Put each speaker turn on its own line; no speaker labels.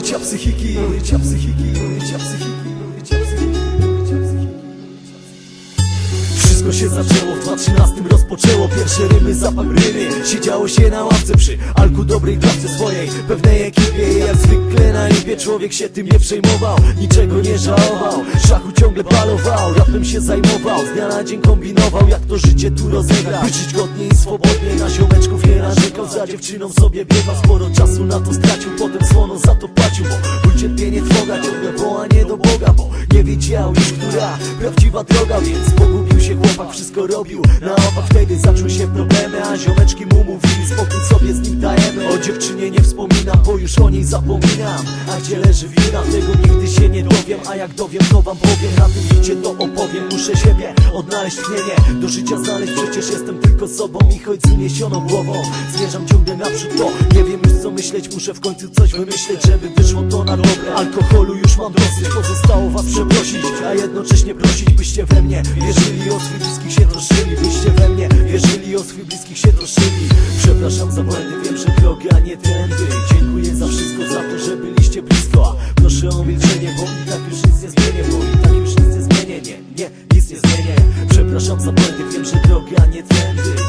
Urycia psychiki, urycia psychiki, urycia psychiki, urycia psychiki, psychiki. Wszystko się zaczęło w 2013 rozpoczęło Pierwsze rymy, zapach rymy Siedziało się na ławce przy alku dobrej kawce swojej. Pewnej ekipie jak zwykle na niebie Człowiek się tym nie przejmował. Niczego nie żałował Szachu ciągle balował Rapem się zajmował. Z dnia na dzień kombinował Jak to życie tu rozegrać. By żyć godnie i swobodnie Na ziomeczków nie narzekał Za dziewczyną sobie biegał Sporo czasu na to stracił Potem słono za to płacił Bo ból cierpienie trwoga Ciągle wołanie do Boga Bo nie wiedział już która prawdziwa droga Więc pogubił się chłopak, wszystko robił. Na opak wtedy zaczęły się problemy A ziomeczki mu mówili, spokój sobie z nim dajemy O dziewczynie nie wspominam, bo już o niej zapominam. A gdzie leży wina, tego nigdy się nie dowiem. A jak dowiem, to wam powiem. Na tym bicie to opowiem, muszę siebie odnaleźć tchnienie Do życia znaleźć, przecież jestem tylko sobą. I choć z uniesioną głową Zmierzam ciągle naprzód, to nie wiem już co myśleć. Muszę w końcu coś wymyśleć, żeby wyszło to na dobre. Alkoholu już mam dosyć, pozostało was przeprosić. A jednocześnie prosić, byście we mnie wierzyli. O swych bliskich się troszczyli, byście we mnie wierzyli. O swych bliskich się troszczyli Przepraszam za błędy, wiem, że droga nie tędy Dziękuję za wszystko, za to, że byliście blisko. Proszę o milczenie, bo i tak już nic nie zmienię Bo i tak już nic nie zmienię, nie, nie, nic nie zmienię. Przepraszam za błędy, wiem, że droga nie tędy